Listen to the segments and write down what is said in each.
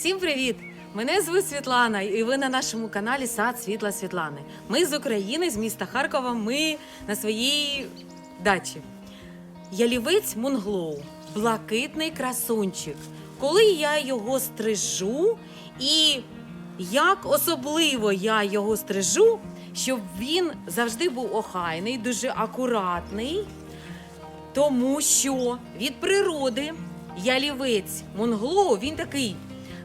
Всім привіт! Мене звуть Світлана, і ви на нашому каналі Сад Світла Світлани. Ми з України, з міста Харкова. Ми на своїй дачі. Ялівець Мунглоу, блакитний красунчик. Коли я його стрижу, і як особливо я його стрижу, щоб він завжди був охайний, дуже акуратний. Тому що від природи ялівець Монглоу він такий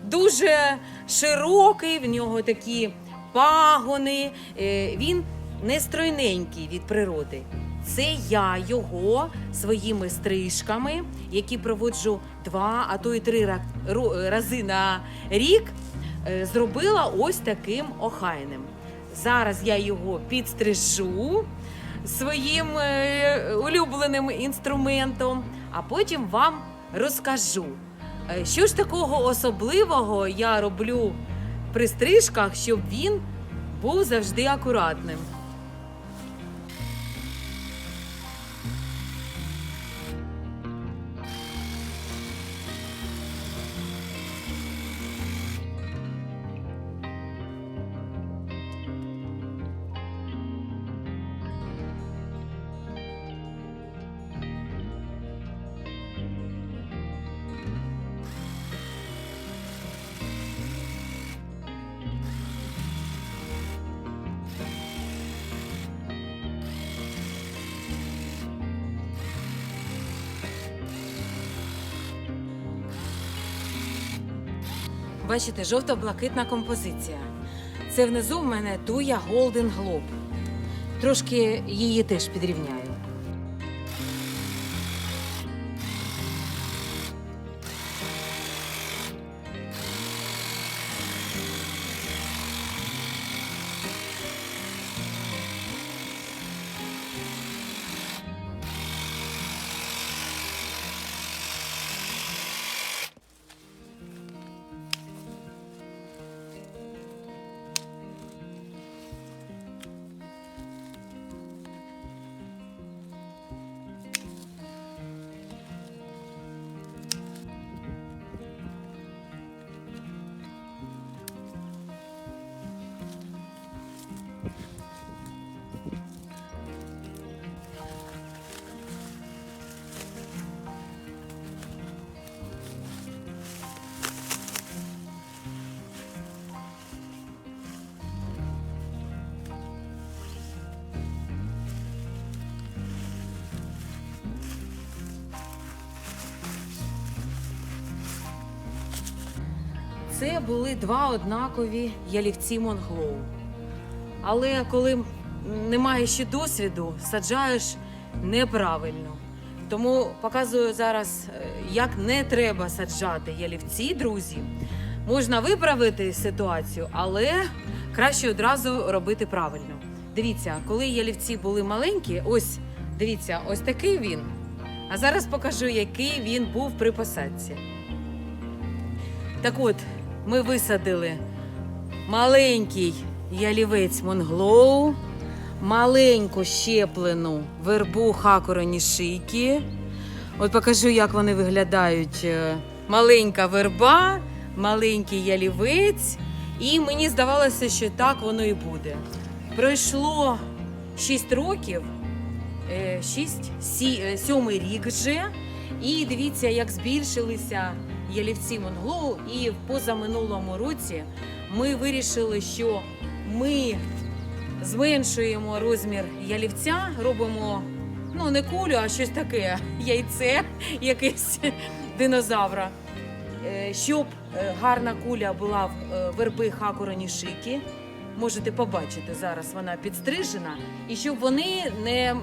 дуже широкий, в нього такі пагони, е, він не стройненький від природи. Це я його своїми стрижками, які проводжу два, а то й три рази на рік, е, зробила ось таким охайним. Зараз я його підстрижу своїм е, улюбленим інструментом, а потім вам розкажу, що ж такого особливого я роблю при стрижках, щоб він був завжди акуратним. Бачите, жовто-блакитна композиція. Це внизу в мене туя Golden Globe. Трошки її теж підрівняю. Це були два однакові ялівці Монглоу. Але коли немає ще досвіду, саджаєш неправильно. Тому показую зараз, е, як не треба саджати ялівці, друзі. Можна виправити ситуацію, але краще одразу робити правильно. Дивіться, коли ялівці були маленькі, ось дивіться, ось такий він. А зараз покажу, який він був при посадці. Так от, ми висадили маленький ялівець Монглоу, маленьку щеплену вербу хакороні шийки. От покажу, як вони виглядають. Е, Маленька верба, маленький ялівець. І мені здавалося, що так воно і буде. Пройшло 6 років, 6, 7 рік вже. І дивіться, як збільшилися ялівці Монглоу. І в позаминулому році ми вирішили, що ми зменшуємо розмір ялівця, робимо ну не кулю, а щось таке, яйце якесь динозавра. Е, Щоб е, гарна куля була в е, верби хакурані шики. Можете побачити зараз вона підстрижена, і щоб вони не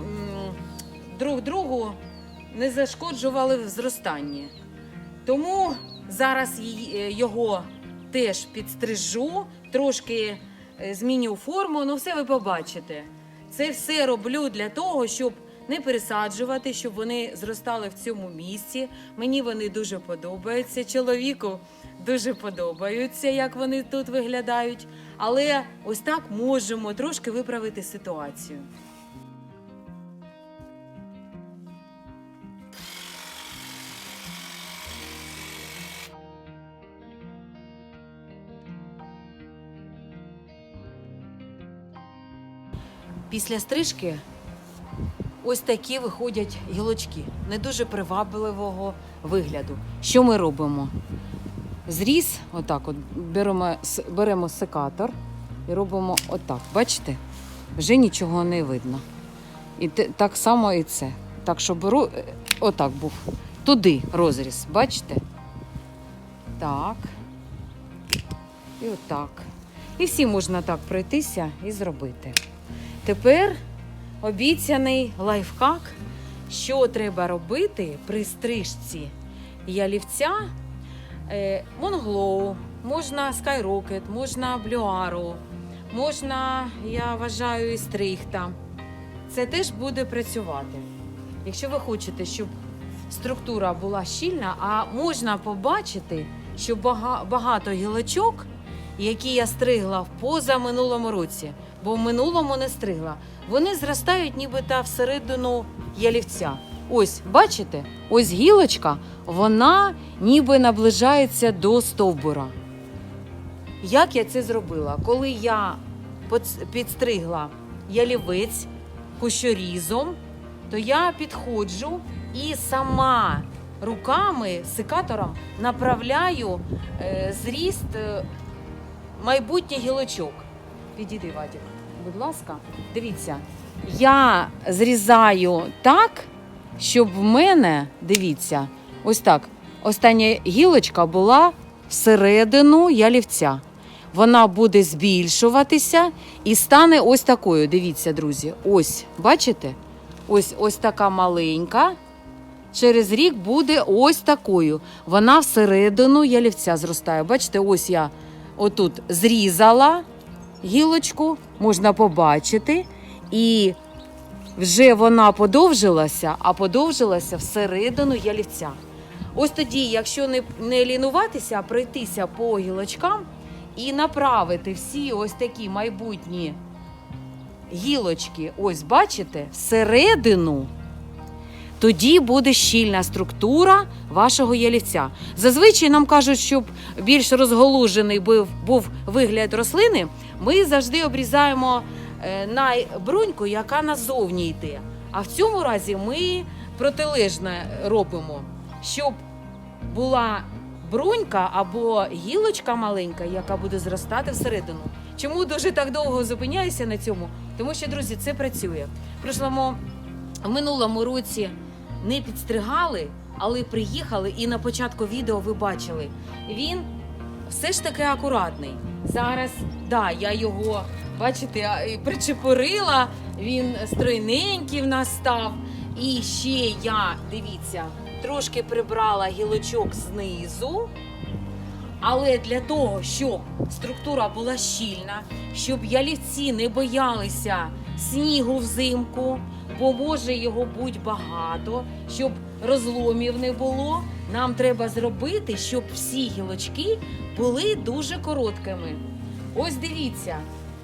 друг другу не зашкоджували в зростанні. Тому зараз е, його теж підстрижу, трошки е, зміню форму, ну все ви побачите. Це все роблю для того, щоб не пересаджувати, щоб вони зростали в цьому місці. Мені вони дуже подобаються. Чоловіку дуже подобаються, як вони тут виглядають. Але ось так можемо трошки виправити ситуацію. Після стрижки ось такі виходять гілочки, не дуже привабливого вигляду. Що ми робимо? Зріз, отак, от беремо, беремо секатор і робимо отак. Бачите? Вже нічого не видно. І так само і це. Так що беру, отак був. Туди розріз, бачите? Так. І отак. І всі можна так пройтися і зробити. Тепер обіцяний лайфхак, що треба робити при стрижці ялівця е, Монглоу, можна Skyrocket, можна Блюару, можна, я вважаю, і стрихта. Це теж буде працювати. Якщо ви хочете, щоб структура була щільна, а можна побачити, що багато гілочок, які я стригла в позаминулому році, бо в минулому не стригла, вони зростають нібито всередину ялівця. Ось, бачите, ось гілочка, вона ніби наближається до стовбура. Як я це зробила? Коли я підстригла ялівець кущорізом, то я підходжу і сама руками, секатором направляю е, зріст е, майбутніх гілочок. Підійди, Вадик, будь ласка, дивіться, я зрізаю так, щоб в мене, дивіться, ось так, остання гілочка була всередину ялівця. Вона буде збільшуватися і стане ось такою. Дивіться, друзі. Ось, бачите? Ось ось така маленька. Через рік буде ось такою. Вона всередину ялівця зростає. Бачите, ось я отут зрізала гілочку, можна побачити. І вже вона подовжилася, а подовжилася всередину ялівця. Ось тоді, якщо не, не лінуватися, а пройтися по гілочкам і направити всі ось такі майбутні гілочки, ось бачите, всередину, тоді буде щільна структура вашого ялівця. Зазвичай нам кажуть, щоб більш розголужений був, був вигляд рослини, ми завжди обрізаємо е, на бруньку, яка назовні йде. А в цьому разі ми протилежне робимо, щоб була брунька або гілочка маленька, яка буде зростати всередину. Чому дуже так довго зупиняюся на цьому? Тому що, друзі, це працює. В минулому році не підстригали, але приїхали, і на початку відео ви бачили. Він все ж таки акуратний. Зараз, да, я його, бачите, причепурила, він стройненький в нас став. І ще я, дивіться, трошки прибрала гілочок знизу. Але для того, щоб структура була щільна, щоб ялівці не боялися снігу взимку, бо може його бути багато, щоб розломів не було, нам треба зробити, щоб всі гілочки були дуже короткими. Ось дивіться,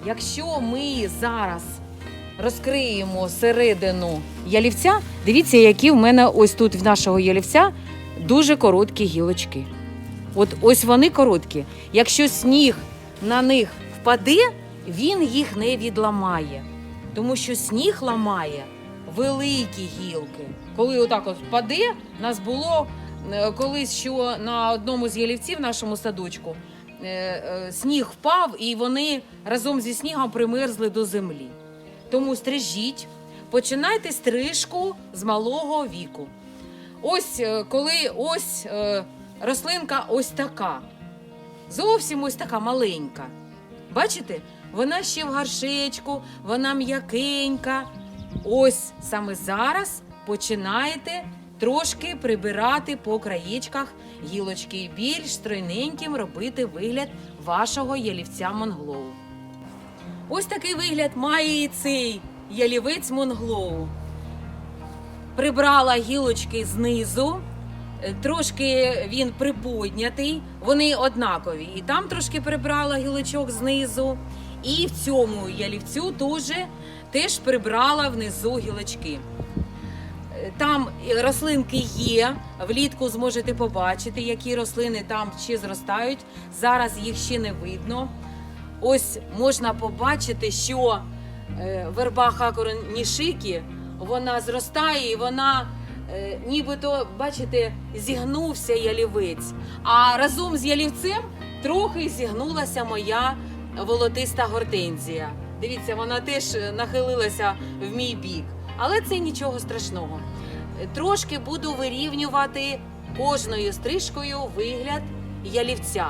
якщо ми зараз розкриємо середину ялівця, дивіться, які в мене ось тут в нашого ялівця дуже короткі гілочки. От ось вони короткі. Якщо сніг на них впаде, він їх не відламає. Тому що сніг ламає великі гілки. Коли отак от впаде, нас було е, колись, що на одному з ялівців в нашому садочку е, е, сніг впав, і вони разом зі снігом примерзли до землі. Тому стрижіть, починайте стрижку з малого віку. Ось коли ось рослинка ось така. Зовсім ось така маленька. Бачите? Вона ще в горшечку, вона м'якенька. Ось саме зараз починаєте трошки прибирати по краєчках гілочки і більш стройненьким робити вигляд вашого ялівця Монглоу. Ось такий вигляд має і цей ялівець Монглоу. Прибрала гілочки знизу, е, трошки він приподнятий, вони однакові. І там трошки прибрала гілочок знизу, і в цьому ялівцю теж, теж прибрала внизу гілочки. Там рослинки є, влітку зможете побачити, які рослини там ще зростають. Зараз їх ще не видно. Ось можна побачити, що е, верба хакору нішики, вона зростає і вона е, нібито, бачите, зігнувся ялівець. А разом з ялівцем трохи зігнулася моя волотиста гортензія. Дивіться, вона теж е, нахилилася в мій бік. Але це нічого страшного. Трошки буду вирівнювати кожною стрижкою вигляд ялівця.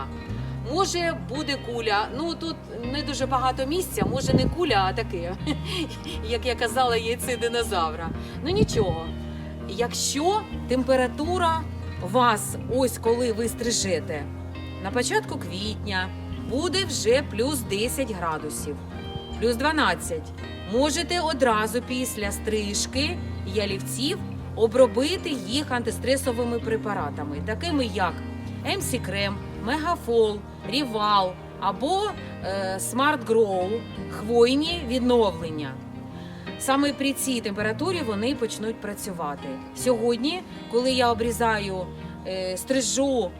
Може, буде куля. Ну тут не дуже багато місця, може не куля, а таке, як я казала, яйце динозавра. Ну нічого. Якщо температура вас, ось коли ви стрижете, на початку квітня буде вже плюс 10 градусів, плюс 12. Можете одразу після стрижки ялівців обробити їх антистресовими препаратами, такими як MC Крем, Мегафол, Рівал або е, Smart Grow, хвойні відновлення. Саме при цій температурі вони почнуть працювати. Сьогодні, коли я обрізаю е, стрижу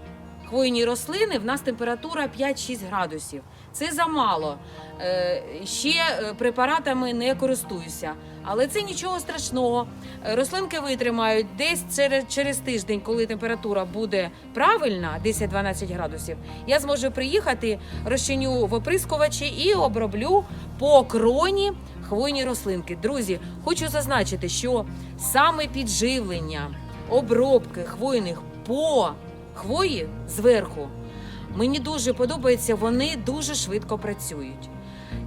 хвойні рослини, в нас температура 5-6 градусів. Це замало. Е, ще е, препаратами не користуюся. Але це нічого страшного. Е, Рослинки витримають десь через, через тиждень, коли температура буде правильна, 10-12 градусів. Я зможу приїхати, розчиню в оприскувачі і оброблю по кроні хвойні рослинки. Друзі, хочу зазначити, що саме підживлення обробки хвойних по хвої зверху мені дуже подобається, вони дуже швидко працюють.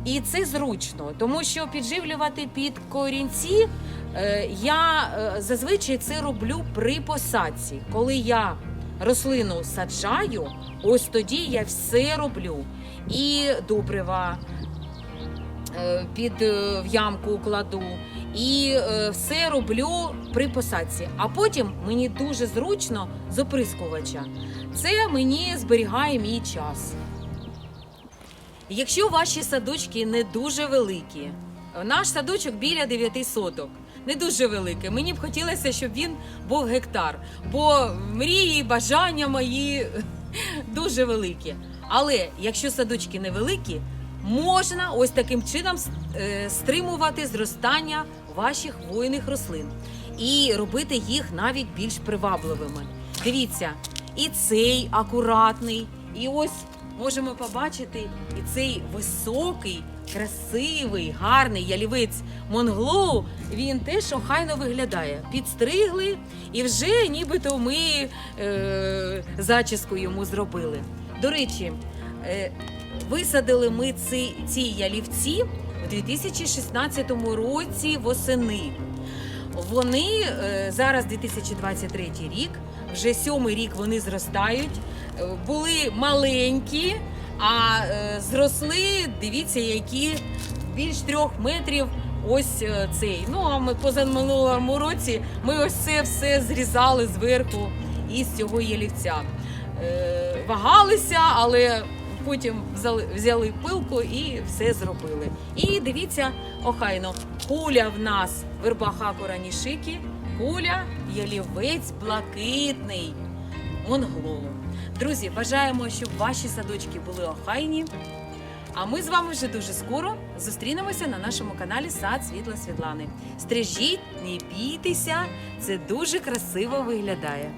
І це зручно, тому що підживлювати під корінці е, я е, зазвичай це роблю при посадці. Коли я рослину саджаю, ось тоді я все роблю. І добрива е, під в ямку кладу, і е, все роблю при посадці. А потім мені дуже зручно з оприскувача. Це мені зберігає мій час. Якщо ваші садочки не дуже великі, наш садочок біля 9 соток. Не дуже великий. Мені б хотілося, щоб він був гектар, бо мрії, бажання мої дуже великі. Але якщо садочки невеликі, можна ось таким чином е, стримувати зростання ваших хвойних рослин і робити їх навіть більш привабливими. Дивіться, і цей акуратний, і ось можемо побачити і цей високий, красивий, гарний ялівець Монглоу. Він теж охайно виглядає. Підстригли, і вже нібито ми е, зачіску йому зробили. До речі, е, висадили ми ці, ці ялівці у 2016 році восени. Вони е, зараз 2023 рік, вже сьомий рік вони зростають. Е, Були маленькі, а е, зросли, дивіться, які більш трьох метрів. Ось цей. Ну а ми позаминулому році ми ось це все зрізали зверху із цього ялівця. Е, вагалися, але потім взяли, пилку і все зробили. І дивіться, охайно, куля в нас верба хакура нішики, куля ялівець блакитний. Монглоу. Друзі, бажаємо, щоб ваші садочки були охайні. А ми з вами вже дуже скоро зустрінемося на нашому каналі Сад Світла Світлани. Стрижіть, не бійтеся, це дуже красиво виглядає.